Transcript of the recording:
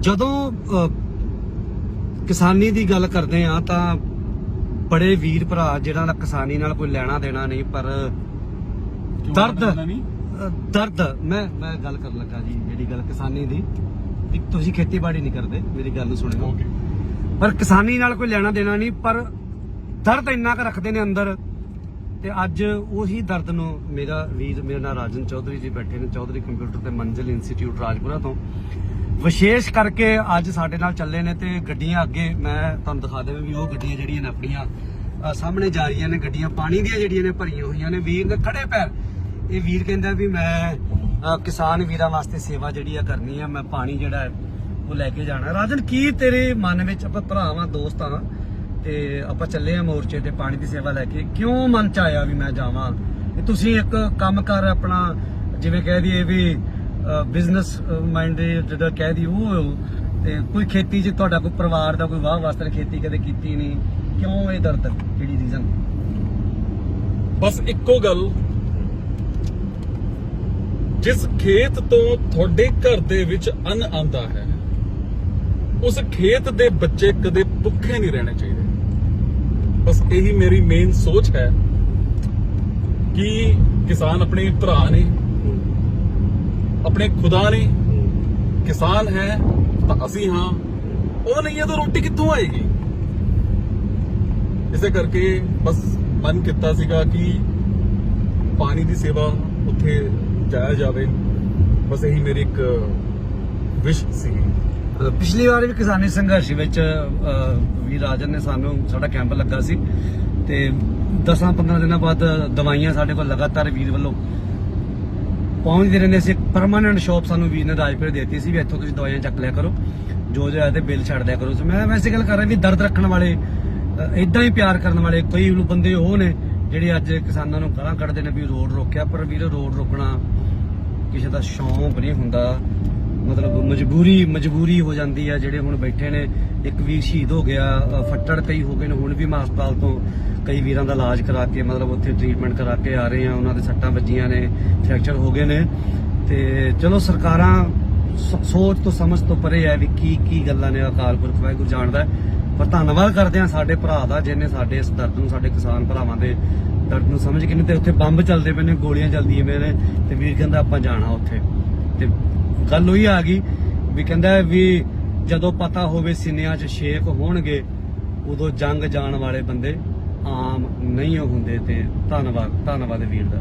ਜਦੋਂ ਕਿਸਾਨੀ ਦੀ ਗੱਲ ਕਰਦੇ ਆ ਤਾਂ ਬੜੇ ਵੀਰ ਭਰਾ ਜਿਹੜਾ ਦਾ ਕਿਸਾਨੀ ਨਾਲ ਕੋਈ ਲੈਣਾ ਦੇਣਾ ਨਹੀਂ ਪਰ ਦਰਦ ਦਰਦ ਮੈਂ ਮੈਂ ਗੱਲ ਕਰਨ ਲੱਗਾ ਜੀ ਜਿਹੜੀ ਗੱਲ ਕਿਸਾਨੀ ਦੀ। ਤੁਸੀਂ ਖੇਤੀਬਾੜੀ ਨਹੀਂ ਕਰਦੇ ਮੇਰੀ ਗੱਲ ਨੂੰ ਸੁਣਿਓ। ਪਰ ਕਿਸਾਨੀ ਨਾਲ ਕੋਈ ਲੈਣਾ ਦੇਣਾ ਨਹੀਂ ਪਰ ਦਰਦ ਇੰਨਾ ਕ ਰੱਖਦੇ ਨੇ ਅੰਦਰ। ਤੇ ਅੱਜ ਉਹੀ ਦਰਦ ਨੂੰ ਮੇਰਾ ਵੀਰ, ਮੇਰਾ ਨਾਮ ਰਾਜਨ ਚੌਧਰੀ ਜੀ ਬੈਠੇ ਨੇ, ਚੌਧਰੀ ਕੰਪਿਊਟਰ ਤੇ ਮੰਜ਼ਿਲ ਇੰਸਟੀਚਿਊਟ ਰਾਜਪੁਰਾ ਤੋਂ। ਵਿਸ਼ੇਸ਼ ਕਰਕੇ ਅੱਜ ਸਾਡੇ ਨਾਲ ਚੱਲੇ ਨੇ ਤੇ ਗੱਡੀਆਂ ਅੱਗੇ ਮੈਂ ਤੁਹਾਨੂੰ ਦਿਖਾ ਦੇਵਾਂ ਵੀ ਉਹ ਗੱਡੀਆਂ ਜਿਹੜੀਆਂ ਨੇ ਆਪਣੀਆਂ ਸਾਹਮਣੇ ਜਾ ਰਹੀਆਂ ਨੇ ਗੱਡੀਆਂ, ਪਾਣੀ ਦੀਆਂ ਜਿਹੜੀਆਂ ਨੇ ਭਰੀਆਂ ਹੋਈਆਂ ਨੇ, ਵੀਰ ਨੇ ਖੜੇ ਪੈਰ। ਇਹ ਵੀਰ ਕਹਿੰਦਾ ਵੀ ਮੈਂ ਕਿਸਾਨ ਵੀਰਾਂ ਵਾਸਤੇ ਸੇਵਾ ਜਿਹੜੀ ਆ ਕਰਨੀ ਆ, ਮੈਂ ਪਾਣੀ ਜਿਹੜਾ ਹੈ ਉਹ ਲੈ ਕੇ ਜਾਣਾ। ਰਾਜਨ, ਕੀ ਤੇਰੇ ਮਨ ਵਿੱਚ, ਆਪਾਂ ਭਰਾਵਾਂ, ਦੋਸਤਾਂ ਤੇ ਆਪਾਂ ਚੱਲੇ ਆ ਮੋਰਚੇ ਤੇ ਪਾਣੀ ਦੀ ਸੇਵਾ ਲੈ ਕੇ। ਕਿਉਂ ਮਨ ਚ ਆਇਆ ਵੀ ਮੈਂ ਜਾਵਾਂ? ਤੁਸੀਂ ਇੱਕ ਕੰਮ ਕਰ ਆਪਣਾ, ਜਿਵੇਂ ਕਹਿ ਦਈਏ ਵੀ ਬਿਜ਼ਨਸ ਮਾਈਂਡ ਜਿਹੜਾ ਕਹਿ ਦਈਏ ਉਹ ਤੇ ਕੋਈ ਖੇਤੀ 'ਚ ਤੁਹਾਡਾ ਕੋਈ ਪਰਿਵਾਰ ਦਾ ਕੋਈ ਵਾਹ ਵਾਸਤੇ ਖੇਤੀ ਕਦੇ ਕੀਤੀ ਨਹੀਂ। ਕਿਉਂ ਇਹ ਦਰਦ ਕਿਹੜੀ ਰੀਜ਼ਨ ਬਸ ਇੱਕੋ ਗੱਲ। ਜਿਸ ਖੇਤ ਤੋਂ ਤੁਹਾਡੇ ਘਰ ਦੇ ਵਿੱਚ ਅੰਨ ਆਂਦਾ ਹੈ, ਉਸ ਖੇਤ ਦੇ ਬੱਚੇ ਕਦੇ ਭੁੱਖੇ ਨਹੀਂ ਰਹਿਣੇ ਚਾਹੀਦੇ। ਬਸ ਇਹੀ ਮੇਰੀ ਮੇਨ ਸੋਚ ਹੈ ਕਿ ਕਿਸਾਨ ਆਪਣੇ ਭਰਾ ਨੇ, ਆਪਣੇ ਖੁਦਾ ਨੇ ਕਿਸਾਨ ਹੈ ਤਾਂ ਅਸੀਂ ਹਾਂ। ਉਹ ਨਹੀਂ ਹੈ ਤਾਂ ਰੋਟੀ ਕਿੱਥੋਂ ਆਏਗੀ? ਇਸੇ ਕਰਕੇ ਬਸ ਮਨ ਕੀਤਾ ਸੀਗਾ ਕਿ ਪਾਣੀ ਦੀ ਸੇਵਾ ਉੱਥੇ ਜਾਇਆ ਜਾਵੇ। ਬਸ ਇਹੀ ਮੇਰੀ ਇੱਕ ਵਿਸ਼ ਸੀ ਪਿਛਲੀ ਵਾਰ ਵੀ ਕਿਸਾਨੀ ਸੰਘਰਸ਼ ਵਿੱਚ ਅ, ਵੀ ਰਾਜਨ ਨੇ ਸਾਨੂੰ ਸਾਡਾ ਕੈਂਪ ਲੱਗਾ ਸੀ ਤੇ 10-15 ਦਿਨਾਂ ਬਾਅਦ ਦਵਾਈਆਂ ਸਾਡੇ ਕੋਲ ਲਗਾਤਾਰ ਵੀਰ ਵੱਲੋਂ ਪਹੁੰਚਦੇ ਰਹਿੰਦੇ ਸੀ। ਪਰਮਾਨੈਂਟ ਸ਼ਾਪ ਸਾਨੂੰ ਵੀਰ ਨੇ ਰਾਜਪੁਰ ਦੇਤੀ ਸੀ ਵੀ ਇੱਥੋਂ ਤੁਸੀਂ ਦਵਾਈਆਂ ਚੱਕ ਲਿਆ ਕਰੋ ਜੋ ਜੋ ਹੈ ਤੇ ਬਿੱਲ ਛੱਡ ਦਿਆ ਕਰੋ। ਤੇ ਮੈਂ ਵੈਸੇ ਗੱਲ ਕਰ ਰਿਹਾ ਵੀ ਦਰਦ ਰੱਖਣ ਵਾਲੇ ਇਦਾਂ ਹੀ ਪਿਆਰ ਕਰਨ ਵਾਲੇ ਕਈ ਬੰਦੇ ਉਹ ਨੇ ਜਿਹੜੇ ਅੱਜ ਕਿਸਾਨਾਂ ਨੂੰ ਗਾਲਾਂ ਕੱਢਦੇ ਨੇ ਵੀ ਰੋਡ ਰੋਕਿਆ ਪਰ ਵੀਰ ਰੋਡ ਰੋਕਣਾ ਕਿਸੇ ਦਾ ਸ਼ੌਂਕ ਨਹੀਂ ਹੁੰਦਾ। ਮਤਲਬ ਮਜਬੂਰੀ ਮਜਬੂਰੀ ਹੋ ਜਾਂਦੀ ਹੈ ਜਿਹੜੇ ਹੁਣ ਬੈਠੇ ਨੇ। ਇੱਕ ਵੀਰ ਸ਼ਹੀਦ ਹੋ ਗਿਆ ਫੱਟੜ ਕਈ ਹੋ ਗਏ ਨੇ, ਹੁਣ ਵੀ ਮੈਂ ਹਸਪਤਾਲ ਤੋਂ ਕਈ ਵੀਰਾਂ ਦਾ ਇਲਾਜ ਕਰਾ ਕੇ, ਮਤਲਬ ਉੱਥੇ ਟ੍ਰੀਟਮੈਂਟ ਕਰਾ ਕੇ ਆ ਰਹੇ ਆ, ਉਹਨਾਂ ਦੇ ਸੱਟਾਂ ਵੱਜੀਆਂ ਨੇ ਫ੍ਰੈਕਚਰ ਹੋ ਗਏ ਨੇ। ਤੇ ਚਲੋ ਸਰਕਾਰਾਂ ਸੋਚ ਤੋਂ, ਸਮਝ ਤੋਂ ਪਰੇ ਹੈ ਵੀ ਕੀ ਕੀ ਗੱਲਾਂ ਨੇ ਅਕਾਲ ਪੁਰਖ ਵਾਹਿਗੁਰੂ ਜਾਣਦਾ ਹੈ। ਪਰ ਧੰਨਵਾਦ ਕਰਦੇ ਆ ਸਾਡੇ ਭਰਾ ਦਾ, ਜਿਹਨੇ ਸਾਡੇ ਇਸ ਦਰਦ ਨੂੰ, ਸਾਡੇ ਕਿਸਾਨ ਭਰਾਵਾਂ ਦੇ ਦਰਦ ਨੂੰ ਸਮਝ ਕੇ ਨਹੀਂ ਤੇ ਉੱਥੇ ਬੰਬ ਚੱਲਦੇ ਪਏ ਨੇ, ਗੋਲੀਆਂ ਚੱਲਦੀਆਂ ਪਈਆਂ ਨੇ, ਤੇ ਵੀਰ ਕਹਿੰਦਾ ਆਪਾਂ ਜਾਣਾ ਉੱਥੇ। ਤੇ ਗੱਲ ਉਹੀ ਆ ਗਈ ਵੀ ਕਹਿੰਦਾ ਵੀ ਜਦੋਂ ਪਤਾ ਹੋਵੇ ਸਿਨਿਆਂ 'ਚ ਛੇਕ ਹੋਣਗੇ ਉਦੋਂ ਜੰਗ ਜਾਣ ਵਾਲੇ ਬੰਦੇ ਆਮ ਨਹੀਂ ਹੁੰਦੇ ਤੇ ਧੰਨਵਾਦ ਧੰਨਵਾਦ ਵੀਰ ਦਾ।